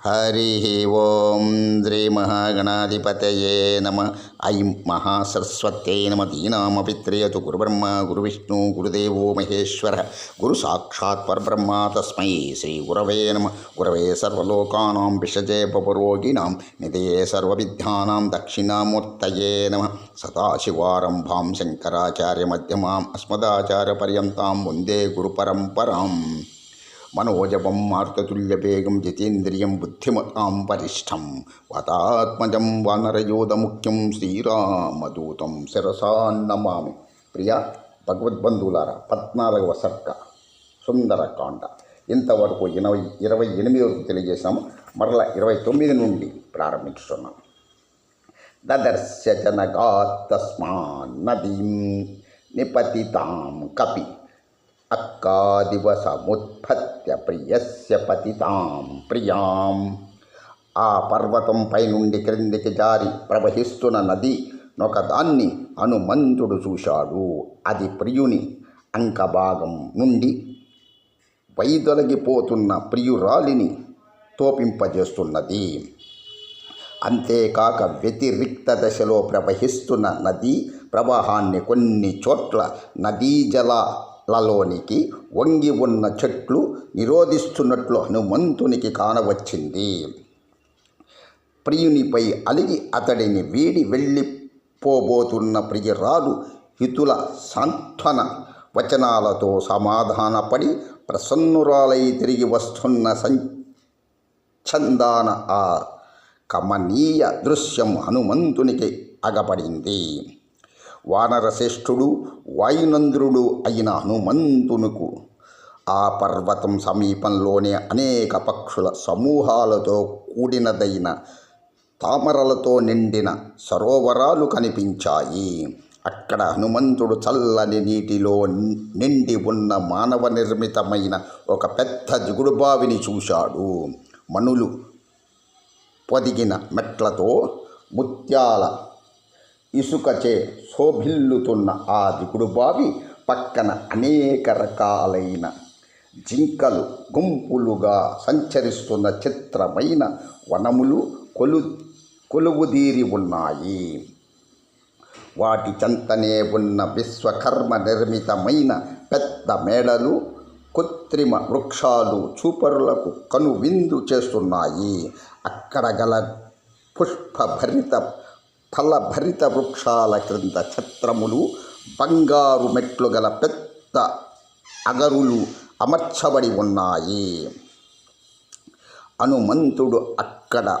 హరి ఓం శ్రీ మహాగణాధిపతయే నమ ఐం మహాసరస్వత్యై నమ దీనామపి త్రియతు గురుబ్రహ్మ గురువిష్ణు గురుదేవో మహేశ్వర గురు సాక్షాత్ పరబ్రహ్మ తస్మై శ్రీ గురవే నమ గురవే సర్వలోకానాం విషజే పపురోగిణాం నిధయే సర్వవిద్యానాం దక్షిణామూర్తయే నమ సదాశివారంభాం శంకరాచార్యమధ్యమాం అస్మదాచార్యపర్యంతాం వందే గురుపరంపరాం మనోజపం మార్తతుల్యవేగం జితేంద్రియం బుద్ధిమతాం వరిష్టం వతాత్మజం వానరయోధముఖ్యం శ్రీరామదూతం శిరసాన్నమామి ప్రియ భగవద్బంధువులారా పద్నాలుగవ సర్క సుందరకాండ. ఇంతవరకు ఇరవై ఇరవై ఎనిమిది వరకు తెలియజేశాము. మరలా ఇరవై తొమ్మిది నుండి ప్రారంభించుతున్నాం. దదర్శ జనగాత్తస్మాన్ నదీం నిపతితాం కపి. అక్కాదివ సముత్పత్య ప్రియస్య పతితాం ప్రియాం. ఆ పర్వతం పైనుండి క్రిందికి జారి ప్రవహిస్తున్న నది నొకదాన్ని హనుమంతుడు చూశాడు. అది ప్రియుని అంకభాగం నుండి వైదొలగిపోతున్న ప్రియురాలిని తోపింపజేస్తున్నది. అంతేకాక వ్యతిరిక్త దశలో ప్రవహిస్తున్న నది ప్రవాహాన్ని కొన్ని చోట్ల నదీ జల లలోనికి వంగి ఉన్న చెట్లు నిరోధిస్తున్నట్లు హనుమంతునికి కానవచ్చింది. ప్రియునిపై అలిగి అతడిని వీడి వెళ్ళిపోబోతున్న ప్రియురాలు హితుల సాంత్వన వచనాలతో సమాధానపడి ప్రసన్నురాలై తిరిగి వస్తున్న సంచందాన ఆ కమనీయ దృశ్యం హనుమంతునికి అగపడింది. వానరశ్రేష్ఠుడు వాయునంద్రుడు అయిన హనుమంతునుకు. ఆ పర్వతం సమీపంలోనే అనేక పక్షుల సమూహాలతో కూడినదైన తామరలతో నిండిన సరోవరాలు కనిపించాయి. అక్కడ హనుమంతుడు చల్లని నీటిలో నిండి ఉన్న మానవ నిర్మితమైన ఒక పెద్ద దిగుడుబావిని చూశాడు. మనులు పొదిగిన మెట్లతో ముత్యాల ఇసుకచే శోభిల్లుతున్న ఆ దిగుడు బావి పక్కన అనేక రకాలైన జింకలు గుంపులుగా సంచరిస్తున్న చిత్రమైన వనములు కొలు కొలువుదీరి ఉన్నాయి. వాటి చెంతనే ఉన్న విశ్వకర్మ నిర్మితమైన పెద్ద మేడలు కృత్రిమ వృక్షాలు చూపరులకు కనువిందు చేస్తున్నాయి. అక్కడ గల పుష్పభరిత ఫలభరిత వృక్షాల క్రింద ఛత్రములు బంగారు మెట్లు గల పెద్ద అగరులు అమర్చబడి ఉన్నాయి. హనుమంతుడు అక్కడ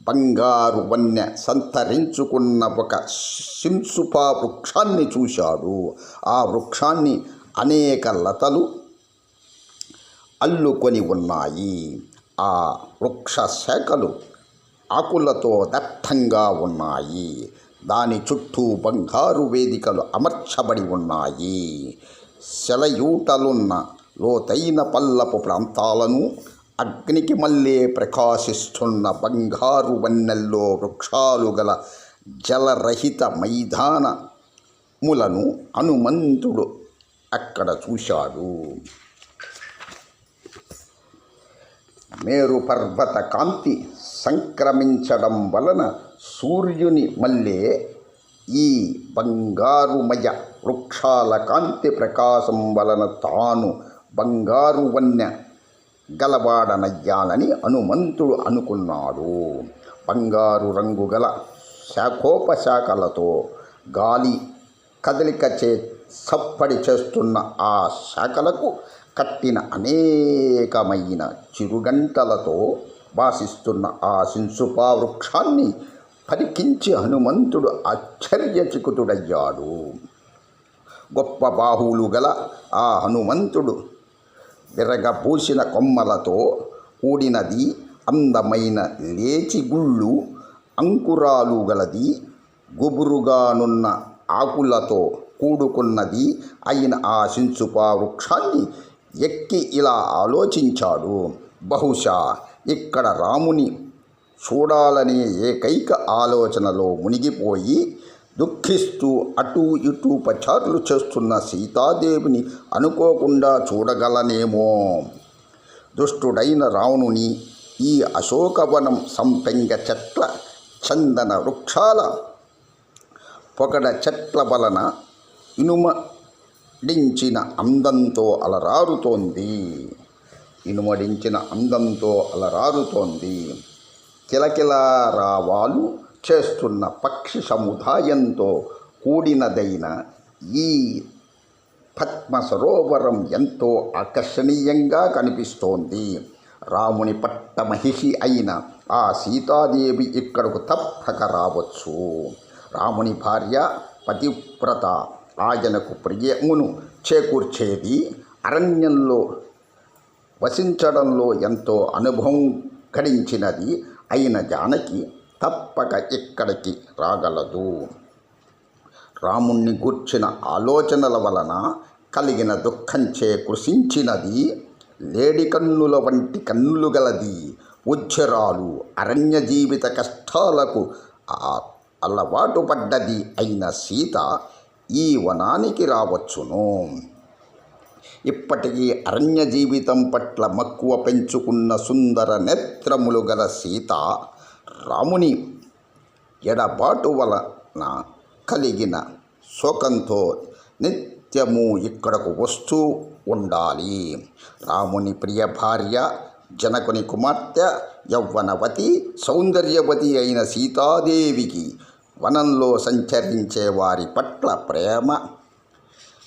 బంగారు వన్య సంతరించుకున్న ఒక శింసుపా వృక్షాన్ని చూశాడు. ఆ వృక్షాన్ని అనేక లతలు అల్లుకొని ఉన్నాయి. ఆ వృక్ష శాఖలు ఆకులతో దట్టంగా ఉన్నాయి. దాని చుట్టూ బంగారు వేదికలు అమర్చబడి ఉన్నాయి. సెలయూటలున్న లోతైన పల్లపు ప్రాంతాలను అగ్నికి మళ్ళీ ప్రకాశిస్తున్న బంగారు వన్నెల్లో వృక్షాలు గల జలరహిత మైదానములను హనుమంతుడు అక్కడ చూశాడు. మేరు పర్వత కాంతి సంక్రమించడం వలన సూర్యుని మల్లె ఈ బంగారుమయ వృక్షాల కాంతి ప్రకాశం వలన తాను బంగారు వన్య గలవాడనయ్యాలని హనుమంతుడు అనుకున్నాడు. బంగారు రంగు గల శాఖోపశాఖలతో గాలి కదలిక చే సప్పడి చేస్తున్న ఆ శాఖలకు కట్టిన అనేకమైన చిరుగంటలతో వాసిస్తున్న ఆ శింసుపా వృక్షాన్ని పరికించి హనుమంతుడు ఆశ్చర్యచకుతుడయ్యాడు. గొప్ప బాహువులు గల ఆ హనుమంతుడు విరగపూసిన కొమ్మలతో కూడినది అందమైన లేచిగుళ్ళు అంకురాలు గలది గుబురుగానున్న ఆకులతో కూడుకున్నది అయిన ఆ శింసుపా వృక్షాన్ని ఎక్కి ఇలా ఆలోచించాడు. బహుశా ఇక్కడ రాముని చూడాలనే ఏకైక ఆలోచనలో మునిగిపోయి దుఃఖిస్తూ అటూ ఇటూ పచారులు చేస్తున్న సీతాదేవిని అనుకోకుండా చూడగలనేమో. దుష్టుడైన రావణుని ఈ అశోకవనం సంపెంగ చెట్ల చందన వృక్షాల పొగడ చెట్ల వలన ఇనుమడించిన అందంతో అలరారుతోంది. ఇనుమడించిన అందంతో అలరారుతోంది. కిలకిల రావాలు చేస్తున్న పక్షి సముదాయంతో కూడినదైన ఈ పద్మ సరోవరం ఎంతో ఆకర్షణీయంగా కనిపిస్తోంది. రాముని పట్ట మహిషి అయిన ఆ సీతాదేవి ఇక్కడకు తప్పక రావచ్చు. రాముని భార్య పతివ్రత ఆయనకు ప్రియమును చేకూర్చేది అరణ్యంలో వసించడంలో ఎంతో అనుభవం గడించినది అయిన జానకి తప్పక ఇక్కడికి రాగలదు. రాముణ్ణి గూర్చిన ఆలోచనల వలన కలిగిన దుఃఖంచే కృషించినది లేడి కన్నుల వంటి కన్నులు గలది ఉజ్జరాలు అరణ్య జీవిత కష్టాలకు అలవాటు పడ్డది అయిన సీత ఈ వనానికి రావచ్చును. ఇప్పటికీ అరణ్య జీవితం పట్ల మక్కువ పెంచుకున్న సుందర నేత్రములు గల సీత రాముని ఎడబాటు వలన కలిగిన శోకంతో నిత్యము ఇక్కడకు వస్తూ ఉండాలి. రాముని ప్రియ భార్య జనకుని కుమార్తె యవ్వనవతి సౌందర్యవతి అయిన సీతాదేవికి వనంలో సంచరించే వారి పట్ల ప్రేమ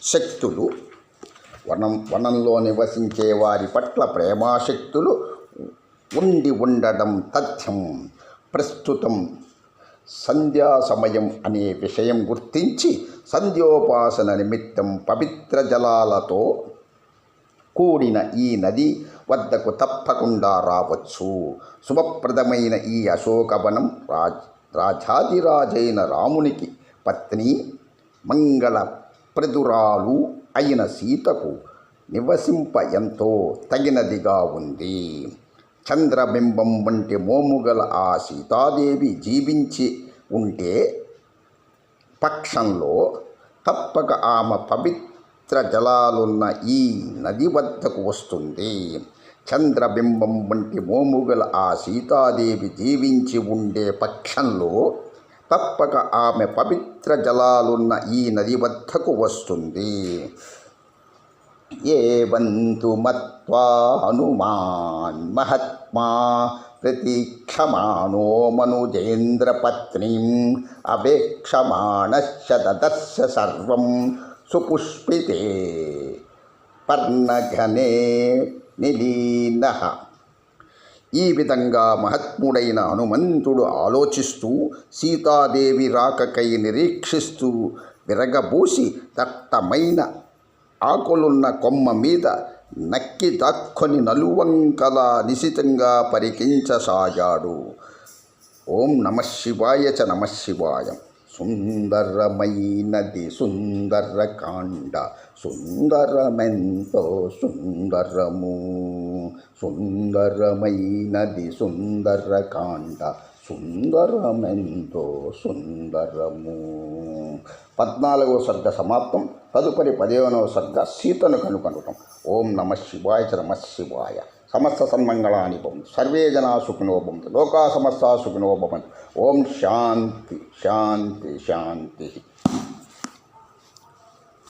శక్తులు వనం వనంలో నివసించే వారి పట్ల ప్రేమాశక్తులు ఉండి ఉండడం తథ్యం. ప్రస్తుతం సంధ్యా సమయం అనే విషయం గుర్తించి సంధ్యోపాసన నిమిత్తం పవిత్ర జలాలతో కూడిన ఈ నది వద్దకు తప్పకుండా రావచ్చు. శుభప్రదమైన ఈ అశోకవనం రాజ్ రాజాదిరాజైన రామునికి పత్ని మంగళ ప్రదురాలు అయిన సీతకు నివసింప ఎంతో తగినదిగా ఉంది. చంద్రబింబం వంటి మోముగల ఆ సీతాదేవి జీవించి ఉంటే పక్షంలో తప్పక ఆమె పవిత్ర జలాలున్న ఈ నది వద్దకు వస్తుంది. చంద్రబింబం వంటి మోముగల ఆ సీతాదేవి జీవించి ఉండే పక్షంలో తప్పక ఆమె పవిత్ర జలాలున్న ఈ నది వద్దకు వస్తుంది. ఏవంతు మత్వా హనుమాన్ మహాత్మా ప్రతీక్షమాణో మనుజేంద్రపత్నీం అవేక్షమాణశ్చ దదర్శ సర్వం సుపుష్పితే పర్ణఘనే నిలీన. ఈ విధంగా మహాత్ముడైన హనుమంతుడు ఆలోచిస్తూ సీతాదేవి రాకకై నిరీక్షిస్తూ విరగబూసి దట్టమైన ఆకులున్న కొమ్మ మీద నక్కి దాక్కొని నలువంకలా నిశితంగా పరికించసాగాడు. ఓం నమ శివాయ చ నమ శివాయం. సుందరమైనది సుందరకాండ సుందరమెంతో సుందరము సుందరమైనది సుందరకాండ సుందరమెంతో సుందరము పద్నాలుగో సర్గ సమాప్తం తదుపరి పదిహేనవ సర్గ సీతను కనుకొనటం ఓం నమ శివాయ చ నమ శివాయ సమస్త సన్మంగళాని భవంతు సర్వే జనా సుఖినో భవంతు. లోకా సమస్త సుఖినో భవంతు. ఓం శాంతి శాంతి శాంతి.